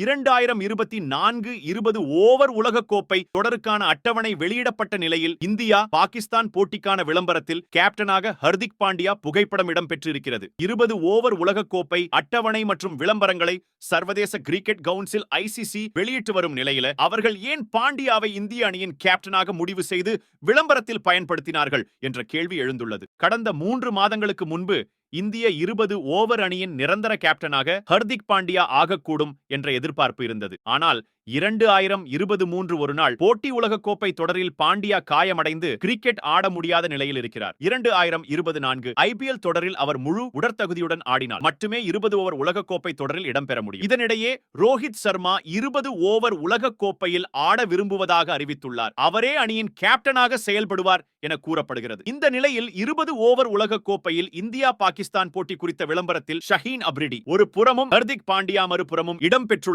இரண்டாயிரம் இருபத்தி நான்கு இருபது ஓவர் உலகக்கோப்பை தொடருக்கான அட்டவணை வெளியிடப்பட்ட நிலையில் இந்தியா பாகிஸ்தான் போட்டிக்கான விளம்பரத்தில் கேப்டனாக ஹர்திக் பாண்டியா புகைப்படம் இடம்பெற்றிருக்கிறது. இருபது ஓவர் உலகக்கோப்பை அட்டவணை மற்றும் விளம்பரங்களை சர்வதேச கிரிக்கெட் கவுன்சில் ஐசிசி வெளியிட்டு வரும் நிலையில அவர்கள் ஏன் பாண்டியாவை இந்திய அணியின் கேப்டனாக முடிவு செய்து விளம்பரத்தில் பயன்படுத்தினார்கள் என்ற கேள்வி எழுந்துள்ளது. கடந்த மூன்று மாதங்களுக்கு முன்பு இந்திய இருபது ஓவர் அணியின் நிரந்தர கேப்டனாக ஹர்திக் பாண்டியா ஆகக்கூடும் என்ற எதிர்பார்ப்பு இருந்தது. ஆனால் இரண்டு ஆயிரம் இருபது மூன்று ஒரு நாள் போட்டி உலகக்கோப்பை தொடரில் பாண்டியா காயமடைந்து கிரிக்கெட் ஆட முடியாத நிலையில் இருக்கிறார். இரண்டு ஆயிரம் இருபது நான்கு ஐபிஎல் தொடரில் அவர் முழு உடற்தகுதியுடன் ஆடினார் மட்டுமே இருபது ஓவர் உலகக்கோப்பை தொடரில் இடம்பெற முடியும். இதனிடையே ரோஹித் சர்மா இருபது ஓவர் உலகக்கோப்பையில் ஆட விரும்புவதாக அறிவித்துள்ளார். அவரே அணியின் கேப்டனாக செயல்படுவார் என கூறப்படுகிறது. இந்த நிலையில் இருபது ஓவர் உலகக்கோப்பையில் இந்தியா பாகிஸ்தான் போட்டி குறித்த விளம்பரத்தில் ஷஹீன் அப்ரிடி ஒரு புறமும் ஹர்திக் பாண்டியா மறுபுறமும் இடம்பெற்றுள்ள